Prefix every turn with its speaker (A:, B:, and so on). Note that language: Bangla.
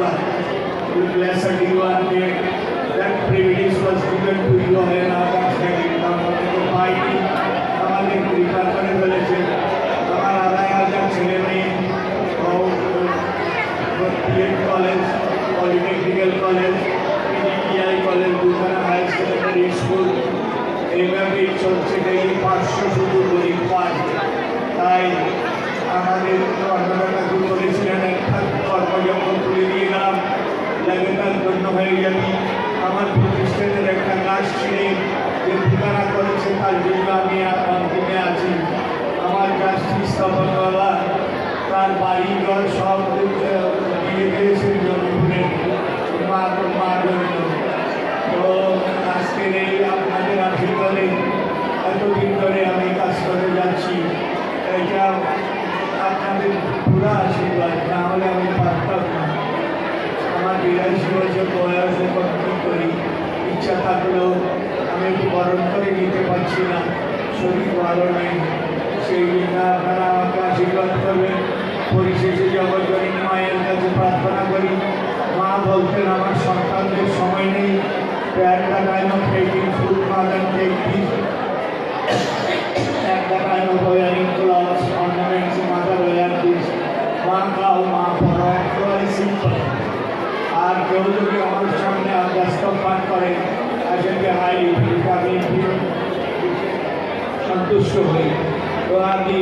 A: Ashirwad. You bless a one day. That privilege was given to you and others that আমাদেরকে পাইনি আমাদের কৃপা করে ফেলেছে আমার আড়াই হাজার ছেলে মেয়ে B Ed college polytechnical college PDTI college দুখানা হায়ার সেকেন্ডারি স্কুল এইভাবেই চলছে ডেলি পাঁচশো শুধু গরিব পায় তাই আমাদের অন্নদাতা লাগাতার ধন্য হয়ে যাবি আমার প্রতিষ্ঠানের একটা গাছ ছিঁড়ে যে ঠিকানা করেছে তার জন্য আমি অন্তিমে আছি। আমার গাছটি স্থাপন করা তার বাড়ি ঘর সব দিয়ে দিয়েছেন জমিপুরে মা মা জন্য। তো আজকের এই আপনাদের আশীর্বাদে এতদিন ধরে আমি কাজ করে যাচ্ছি। এটা আপনাদের পুরো আশীর্বাদ, না হলে আমি পারতাম না আমার বিরাশি বছর বয়স এখন কী করি থাকলেও আমি একটু বরণ করে নিতে পারছি না। শরীর ভালো সেই জন্য আপনারা আমাকে আশীর্বাদ করবেন। পরিশেষে জগৎজনী মায়ের কাছে প্রার্থনা করি। মা বলতেন, আমার সন্তানদের সময় নেই। একটা time off taking food mother take একটা time off wearing clothes ornaments mother wear this মা খাও, মা পড়ো সিম্পল। আর কেউ যদি আমার সামনে ব্যস্ত পান করে আসলে হাই আমি সন্তুষ্ট হই। তো আমি